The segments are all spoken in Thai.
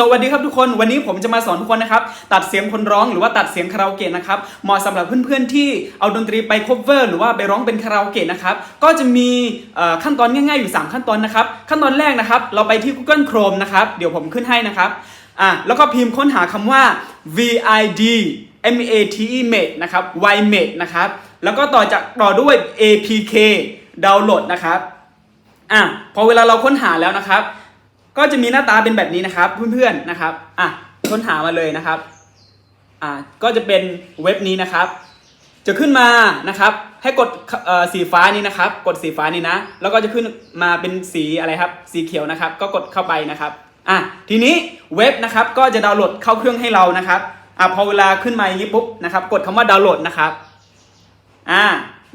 สวัสดีครับทุกคนวันนี้ผมจะมาสอนทุกคนนะครับตัดเสียงคนร้องหรือว่าตัดเสียงคาราโอเกะนะครับเหมาะสำหรับเพื่อนๆที่เอาดนตรีไป cover หรือว่าไปร้องเป็นคาราโอเกะนะครับก็จะมีขั้นตอนง่ายๆอยู่ 3 ขั้นตอนนะครับขั้นตอนแรกนะครับ เราไปที่ Google Chrome นะครับเดี๋ยวผมขึ้นให้นะครับอะแล้วก็พิมพ์ค้นหาคำว่า vid m a t e mate นะครับ y mate นะครับแล้วก็ต่อจากต่อด้วย apk ดาวน์โหลดนะครับอะพอเวลาเราค้นหาแล้วนะครับ ก็จะมีหน้าตาเป็นแบบนี้นะครับเพื่อนๆนะครับอะค้นหามาเลยนะครับอะก็จะเป็นเว็บนี้นะครับ จะขึ้นมานะครับ ให้กดเอ่อสีฟ้านี้นะครับ กดสีฟ้านี้นะ แล้วก็จะขึ้นมาเป็นสีอะไรครับ สีเขียวนะครับ ก็กดเข้าไปนะครับอะทีนี้เว็บนะครับก็จะดาวน์โหลดเข้าเครื่องให้เรานะครับอะพอเวลาขึ้นมาอย่างนี้ปุ๊บนะครับ กดคำว่าดาวน์โหลดนะครับอ่า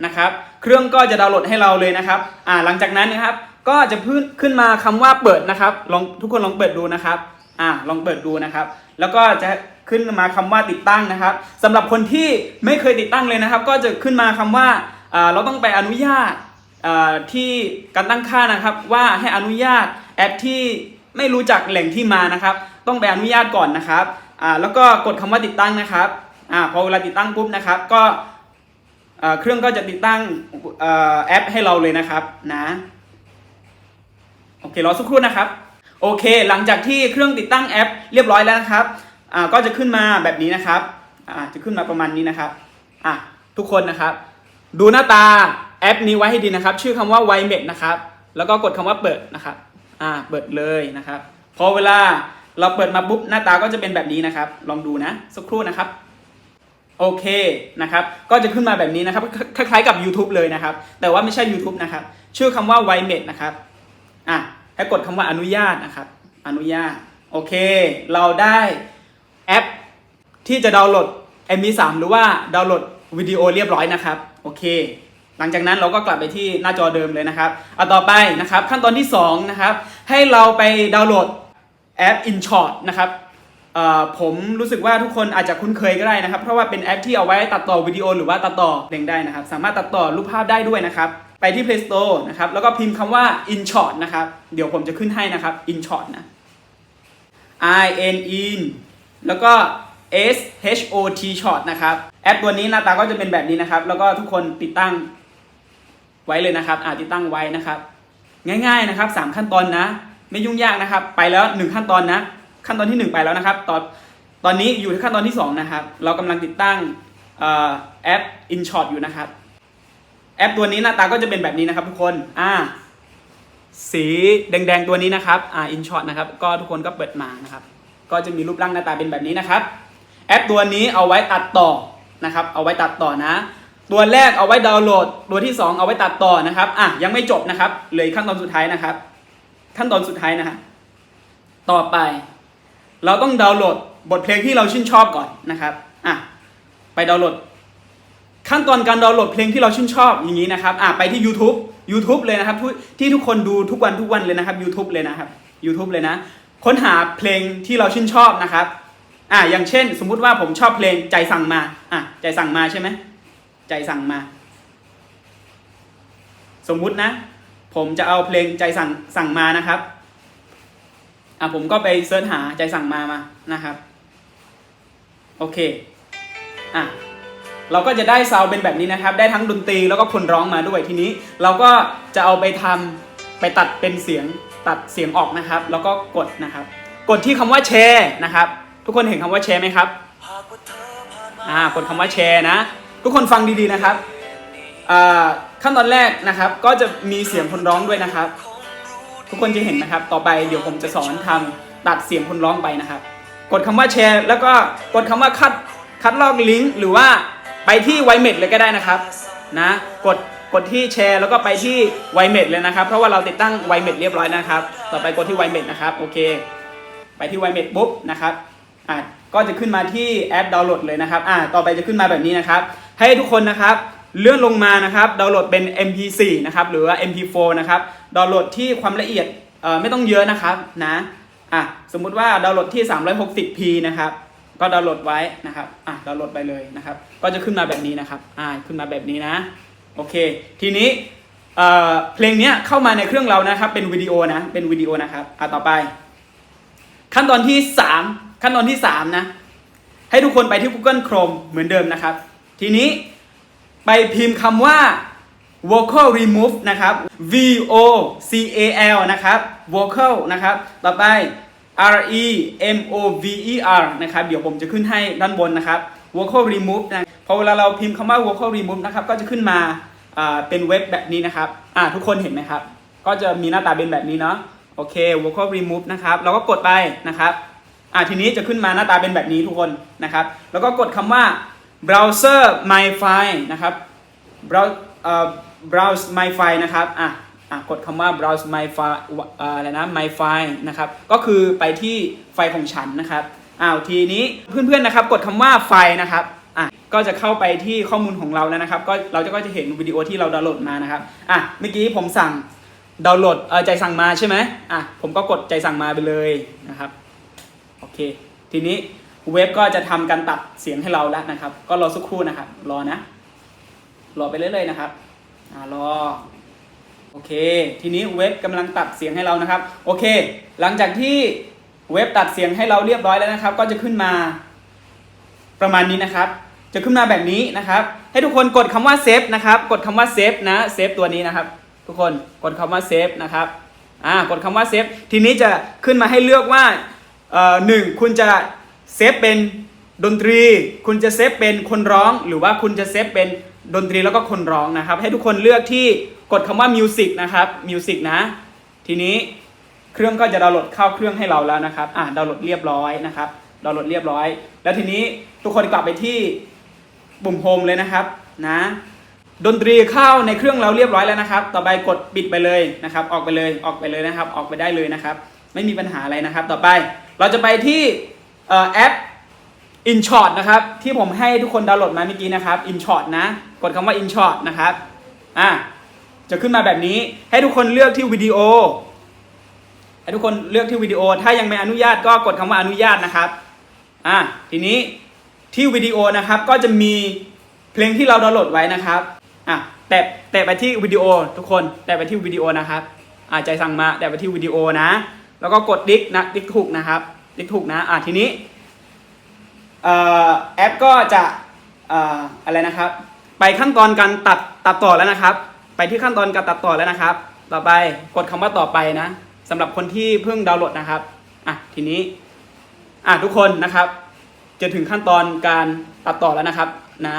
นะครับ เครื่องก็จะดาวน์โหลดให้เราเลยนะครับอ่าหลังจากนั้นนะครับ ก็จะขึ้นขึ้นมาคำว่าเปิดนะครับ ลองทุกคนลองเปิดดูนะครับ อ่า ลองเปิดดูนะครับ แล้วก็จะขึ้นมาคำว่าติดตั้งนะครับสำหรับคนที่ไม่เคยติดตั้งเลยนะครับ ก็จะขึ้นมาคำว่าอ่าเราต้องไปอนุญาตอ่าที่การตั้งค่านะครับ ว่าให้อนุญาตแอปที่ไม่รู้จักแหล่งที่มานะครับ ต้องไปอนุญาตก่อนนะครับ อ่า แล้วก็กดคำว่าติดตั้งนะครับ อ่า พอเวลาติดตั้งปุ๊บนะครับ ก็เครื่องก็จะติดตั้งอแอปให้เราเลยนะครับนะ โอเครอสักครู่นะครับ โอเค หลังจากที่เครื่องติดตั้งแอป เรียบร้อยแล้วนะครับอ่าก็จะขึ้นมาแบบนี้นะครับอ่าจะขึ้นมาประมาณนี้นะครับอะทุกคนนะครับ ดูหน้าตาแอปนี้ไว้ให้ดีนะครับ ชื่อคำว่า y m e t นะครับ แล้วก็กดคำว่าเปิดนะครับอ่าเปิดเลยนะครับ พอเวลาเราเปิดมาปุ๊บหน้าตาก็จะเป็นแบบนี้นะครับ ลองดูนะสักครู่นะครับโอเคนะครับ ก็จะขึ้นมาแบบนี้นะครับ คล้ายๆกับ YouTube เลยนะครับ แต่ว่าไม่ใช่ YouTube นะครับ ชื่อคำว่า y m e t นะครับ อะให้กดคำว่าอนุญาตนะครับ อนุญาต โอเค เราได้แอปที่จะดาวน์โหลด MP3 หรือว่าดาวน์โหลดวิดีโอเรียบร้อยนะครับ โอเค หลังจากนั้นเราก็กลับไปที่หน้าจอเดิมเลยนะครับเอาต่อไปนะครับ ขั้นตอนที่2นะครับให้เราไปดาวน์โหลดแอป InShot นะครับผมรู้สึกว่าทุกคนอาจจะคุ้นเคยก็ได้นะครับ เพราะว่าเป็นแอปที่เอาไว้ตัดต่อวิดีโอหรือว่าตัดต่อเพลงได้นะครับ สามารถตัดต่อรูปภาพได้ด้วยนะครับ ไปที่ Play Store นะครับ แล้วก็พิมพ์คำว่า InShot นะครับ เดี๋ยวผมจะขึ้นให้นะครับ InShot นะ I N in แล้วก็ S H O T Shot นะครับ แอปตัวนี้หน้าตาก็จะเป็นแบบนี้นะครับ แล้วก็ทุกคนติดตั้งไว้เลยนะครับ อ่าติดตั้งไว้นะครับ ง่ายๆนะครับ 3 ขั้นตอนนะ ไม่ยุ่งยากนะครับ ไปแล้ว 1 ขั้นตอนนะ ขั้นตอนที่ 1 ไปแล้วนะครับ ตอนตอนนี้อยู่ที่ขั้นตอนที่ 2 นะครับ เรากำลังติดตั้งออแอป InShot อยู่นะครับ แอปตัวนี้หน้าตาก็จะเป็นแบบนี้นะครับทุกคนอ่าสีแดงๆตัวนี้นะครับอ่า InShot นะครับก็ทุกคนก็เปิดมานะครับ ก็จะมีรูปร่างหน้าตาเป็นแบบนี้นะครับ แอปตัวนี้เอาไว้ตัดต่อนะครับ เอาไว้ตัดต่อนะ ตัวแรกเอาไว้ดาวน์โหลด ตัวที่ 2 เอาไว้ตัดต่อนะครับอะยังไม่จบนะครับเหลยขั้นตอนสุดท้ายนะครับ ขั้นตอนสุดท้ายนะฮะต่อไป เราต้องดาวน์โหลดบทเพลงที่เราชื่นชอบก่อนนะครับอะไปดาวน์โหลด ขั้นตอนการดาวน์โหลดเพลงที่เราชื่นชอบอย่างนี้นะครับอะไปที่ YouTube YouTube เลยนะครับทุกที่ทุกคนดูทุกวันทุกวันเลยนะครับ YouTube เลยนะครับ YouTube เลยนะ ค้นหาเพลงที่เราชื่นชอบนะครับอะอย่างเช่น สมมุติว่าผมชอบเพลงใจสั่งมาอะใจสั่งมาใช่ไหมใจสั่งมา สมมุตินะ ผมจะเอาเพลงใจสั่งสั่งมานะครับอะผมก็ไปเสิร์ชหาใจสั่งมามานะครับ โอเคอะ เราก็จะได้ซาวเป็นแบบนี้นะครับ ได้ทั้งดนตรีแล้วก็คนร้องมาด้วยทีนี้ เราก็จะเอาไปทำไปตัดเป็นเสียงตัดเสียงออกนะครับ แล้วก็กดนะครับ กดที่คำว่าแชร์นะครับ ทุกคนเห็นคำว่าแชร์ไหมครับอ่ากดคำว่าแชร์นะ ทุกคนฟังดีๆนะครับอ่าขั้นตอนแรกนะครับ ก็จะมีเสียงคนร้องด้วยนะครับ ทุกคนจะเห็นนะครับ ต่อไปเดี๋ยวผมจะสอนทำตัดเสียงคนร้องไปนะครับ กดคำว่าแชร์ แล้วก็กดคำว่าคัดคัดลอกลิงก์หรือว่า ไปที่ไวเมดเลยก็ได้นะครับนะกดกดที่แชร์แล้วก็ไปที่ไวเมดเลยนะครับ เพราะว่าเราติดตั้งไวเมดเรียบร้อยนะครับ ต่อไปกดที่ไวเมดนะครับโอเค ไปที่ไวเมดปุ๊บนะครับอะก็จะขึ้นมาที่แอปดาวน์โหลดเลยนะครับอะต่อไปจะขึ้นมาแบบนี้นะครับ ให้ทุกคนนะครับเลื่อนลงมานะครับดาวน์โหลดเป็น MP4 นะครับหรือว่า MP4 นะครับดาวน์โหลดที่ความละเอียดเอ่อไม่ต้องเยอะนะครับนะอะสมมุติว่าดาวน์โหลดที่ 360p นะครับ ก็ดาวน์โหลดไว้นะครับอะดาวน์โหลดไปเลยนะครับ ก็จะขึ้นมาแบบนี้นะครับอ่าขึ้นมาแบบนี้นะโอเค ทีนี้เอ่อเพลงเนี้ยเข้ามาในเครื่องเรานะครับ เป็นวิดีโอนะเป็นวิดีโอนะครับอะต่อไป ขั้นตอนที่ 3 ขั้นตอนที่3นะให้ทุกคนไปที่ Google Chrome เหมือนเดิมนะครับ ทีนี้ไปพิมพ์คำว่า vocal remove นะครับ v o c a l นะครับ vocal นะครับ ต่อไป r e m o v e r นะครับ เดี๋ยวผมจะขึ้นให้ด้านบนนะครับ vocal remove นะ พอเวลาเราพิมพ์คำว่า vocal remove นะครับ ก็จะขึ้นมาเป็นเว็บแบบนี้นะครับ อ่าทุกคนเห็นไหมครับ ก็จะมีหน้าตาเป็นแบบนี้เนาะ โอเค vocal remove นะครับ เราก็กดไปนะครับ อ่าทีนี้จะขึ้นมาหน้าตาเป็นแบบนี้ทุกคนนะครับ แล้วก็กดคำว่า browser my file นะครับ browse เอ่อ browse my file นะครับ อะอะ กดคำว่า browse my file อะไรนะ my file นะครับ ก็คือไปที่ไฟล์ของฉันนะครับอ้าวทีนี้เพื่อนๆนะครับ กดคำว่าไฟล์นะครับอะก็จะเข้าไปที่ข้อมูลของเราแล้วนะครับ ก็เราจะก็จะเห็นวิดีโอที่เราดาวน์โหลดมานะครับอะเมื่อกี้ผมสั่งดาวน์โหลดเออใจสั่งมาใช่ไหมอะผมก็กดใจสั่งมาไปเลยนะครับโอเค ทีนี้เว็บก็จะทำการตัดเสียงให้เราแล้วนะครับ ก็รอสักครู่นะครับ รอนะ รอไปเรื่อยๆนะครับอ่ารอ โอเค ทีนี้เว็บกำลังตัดเสียงให้เรานะครับ โอเค หลังจากที่เว็บตัดเสียงให้เราเรียบร้อยแล้วนะครับ ก็จะขึ้นมาประมาณนี้นะครับ จะขึ้นมาแบบนี้นะครับ ให้ทุกคนกดคำว่าเซฟนะครับ กดคำว่าเซฟนะ เซฟตัวนี้นะครับ ทุกคนกดคำว่าเซฟนะครับ อ่า กดคำว่าเซฟ ทีนี้จะขึ้นมาให้เลือกว่าเอ่อหนึ่งคุณจะเซฟเป็นดนตรี คุณจะเซฟเป็นคนร้อง หรือว่าคุณจะเซฟเป็นดนตรีแล้วก็คนร้องนะครับ ให้ทุกคนเลือกที่ กดคำว่า music นะครับ music นะ ทีนี้เครื่องก็จะดาวน์โหลดเข้าเครื่องให้เราแล้วนะครับ อ่าดาวน์โหลดเรียบร้อยนะครับ ดาวน์โหลดเรียบร้อย แล้วทีนี้ทุกคนกลับไปที่ปุ่มโฮมเลยนะครับนะดนตรีเข้าในเครื่องเราเรียบร้อยแล้วนะครับ ต่อไปกดปิดไปเลยนะครับ ออกไปเลยออกไปเลยนะครับ ออกไปได้เลยนะครับ ไม่มีปัญหาอะไรนะครับ ต่อไปเราจะไปที่แอป InShot นะครับ ที่ผมให้ทุกคนดาวน์โหลดมาเมื่อกี้นะครับ InShot นะ กดคำว่า InShot นะครับอะ จะขึ้นมาแบบนี้ ให้ทุกคนเลือกที่วิดีโอ ให้ทุกคนเลือกที่วิดีโอ ถ้ายังไม่อนุญาตก็กดคำว่าอนุญาตนะครับ อะทีนี้ที่วิดีโอนะครับก็จะมีเพลงที่เราดาวน์โหลดไว้นะครับอะแตะแตะไปที่วิดีโอทุกคนแตะไปที่วิดีโอนะครับอะใจสั่งมาแตะไปที่วิดีโอนะ แล้วก็กดดิกนะดิกถูกนะครับดิกถูกนะอะทีนี้แอปก็จะอ่ออะไรนะครับ ไปขั้นตอนการตัดตัดต่อแล้วนะครับ ไปที่ขั้นตอนการตัดต่อแล้วนะครับ ต่อไปกดคำว่าต่อไปนะสำหรับคนที่เพิ่งดาวน์โหลดนะครับอะทีนี้อะทุกคนนะครับ จะถึงขั้นตอนการตัดต่อแล้วนะครับนะ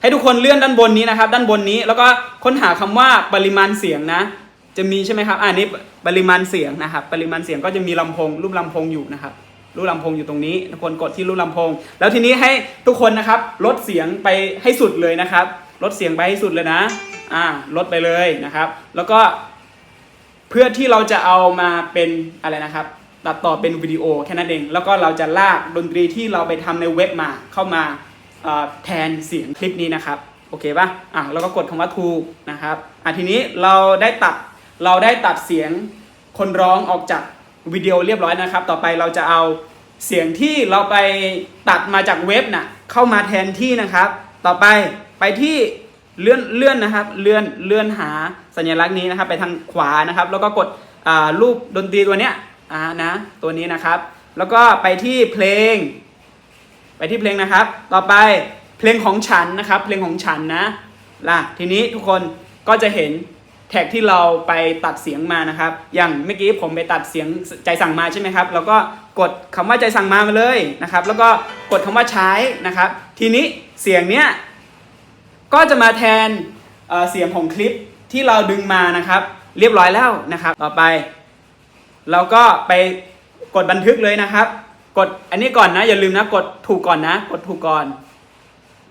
ให้ทุกคนเลื่อนด้านบนนี้นะครับ ด้านบนนี้แล้วก็ค้นหาคำว่าปริมาณเสียงนะ จะมีใช่ไหมครับอ่านี้ปริมาณเสียงนะครับ ปริมาณเสียงก็จะมีลำโพงรูปลำโพงอยู่นะครับ รูปลำโพงอยู่ตรงนี้ ทุกคนกดที่รูปลำโพง แล้วทีนี้ให้ทุกคนนะครับ ลดเสียงไปให้สุดเลยนะครับ ลดเสียงไปให้สุดเลยนะ อ่าลดไปเลยนะครับ แล้วก็เพื่อที่เราจะเอามาเป็นอะไรนะครับ ตัดต่อเป็นวิดีโอแค่นั้นเอง แล้วก็เราจะลากดนตรีที่เราไปทำในเว็บมาเข้ามาแทนเสียงคลิปนี้นะครับโอเคปะอะแล้วก็กดคำว่าถูกนะครับอะทีนี้เราได้ตัดเราได้ตัดเสียงคนร้องออกจากวิดีโอเรียบร้อยนะครับ ต่อไปเราจะเอาเสียงที่เราไปตัดมาจากเว็บน่ะเข้ามาแทนที่นะครับ ต่อไปไปที่ เลื่อนเลื่อนนะครับเลื่อนเลื่อนหาสัญลักษณ์นี้นะครับไปทางขวานะครับ แล้วก็กดรูปดนตรีตัวเนี้ยอ่านะตัวนี้นะครับ แล้วก็ไปที่เพลง ไปที่เพลงนะครับ ต่อไปเพลงของฉันนะครับ เพลงของฉันนะล่ะทีนี้ทุกคนก็จะเห็นแท็กที่เราไปตัดเสียงมานะครับ อย่างเมื่อกี้ผมไปตัดเสียงใจสั่งมาใช่ไหมครับ แล้วก็กดคำว่าใจสั่งมามาเลยนะครับ แล้วก็กดคำว่าใช้นะครับ ทีนี้เสียงเนี้ย ก็จะมาแทนเเสียงของคลิปที่เราดึงมานะครับ เรียบร้อยแล้วนะครับ ต่อไป เราก็ไปกดบันทึกเลยนะครับ กดอันนี้ก่อนนะ อย่าลืมนะกดถูกก่อนนะ กดถูกก่อน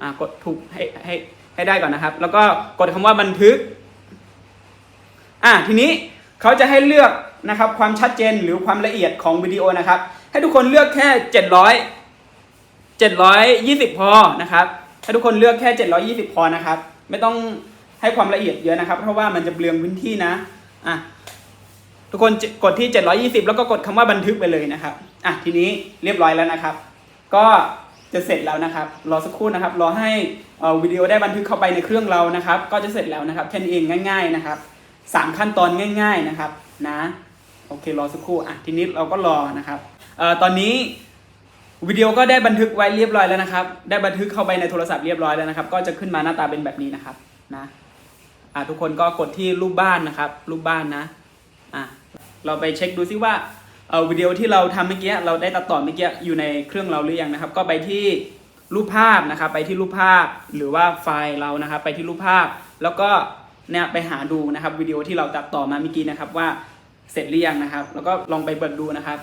อ่ากดถูกให้ให้ให้ได้ก่อนนะครับ แล้วก็กดคำว่าบันทึกอะทีนี้เขาจะให้เลือกนะครับความชัดเจนหรือความละเอียดของวิดีโอนะครับ ให้ทุกคนเลือกแค่ 700 720 พอนะครับ ให้ทุกคนเลือกแค่ 720 พอนะครับ ไม่ต้องให้ความละเอียดเยอะนะครับ เพราะว่ามันจะเปลืองพื้นที่นะอะทุกคนกดที่ 720 แล้วก็กดคำว่าบันทึกไปเลยนะครับอะทีนี้เรียบร้อยแล้วนะครับ ก็จะเสร็จแล้วนะครับ รอสักครู่นะครับ รอให้วิดีโอได้บันทึกเข้าไปในเครื่องเรานะครับ ก็จะเสร็จแล้วนะครับแค่นี้เองง่าย ๆนะครับสามขั้นตอนง่าย ๆนะครับนะโอเครอสักครู่อะทีนี้เราก็รอนะครับเอ่อตอนนี้ วิดีโอก็ได้บันทึกไว้เรียบร้อยแล้วนะครับ ได้บันทึกเข้าไปในโทรศัพท์เรียบร้อยแล้วนะครับ ก็จะขึ้นมาหน้าตาเป็นแบบนี้นะครับนะอ่าทุกคนก็กดที่รูปบ้านนะครับ รูปบ้านนะอะเราไปเช็คดูซิว่าเอ่อวิดีโอที่เราทำเมื่อกี้เราได้ตัดต่อเมื่อกี้อยู่ในเครื่องเราหรือยังนะครับ ก็ไปที่รูปภาพนะครับ ไปที่รูปภาพหรือว่าไฟล์เรานะครับ ไปที่รูปภาพ แล้วก็เนี่ยไปหาดูนะครับวิดีโอที่เราตัดต่อมาเมื่อกี้นะครับว่าเสร็จหรือยังนะครับ แล้วก็ลองไปเปิดดูนะครับ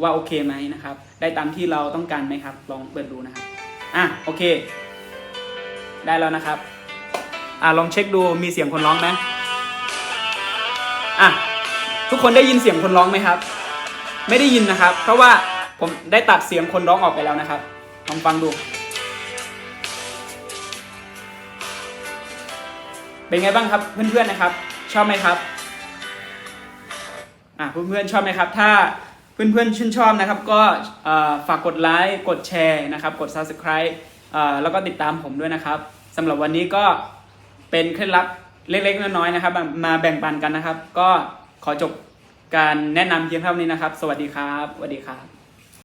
ว่าโอเคไหมนะครับ ได้ตามที่เราต้องการไหมครับ ลองเปิดดูนะครับ อะโอเค ได้แล้วนะครับ อะลองเช็คดูมีเสียงคนร้องไหมอะทุกคนได้ยินเสียงคนร้องไหมครับ ไม่ได้ยินนะครับ เพราะว่าผมได้ตัดเสียงคนร้องออกไปแล้วนะครับลองฟังดู เป็นไงบ้างครับเพื่อนๆนะครับ ชอบไหมครับอะเพื่อนๆชอบไหมครับ ถ้า เพื่อนๆชื่นชอบนะครับ ก็ฝากกดไลค์กดแชร์นะครับ กด subscribe แล้วก็ติดตามผมด้วยนะครับสำหรับวันนี้ก็เป็นเคล็ดลับเล็กๆน้อยๆนะครับ มาแบ่งปันกันนะครับ ก็ขอจบการแนะนำเพียงเท่านี้นะครับ สวัสดีครับสวัสดีครับ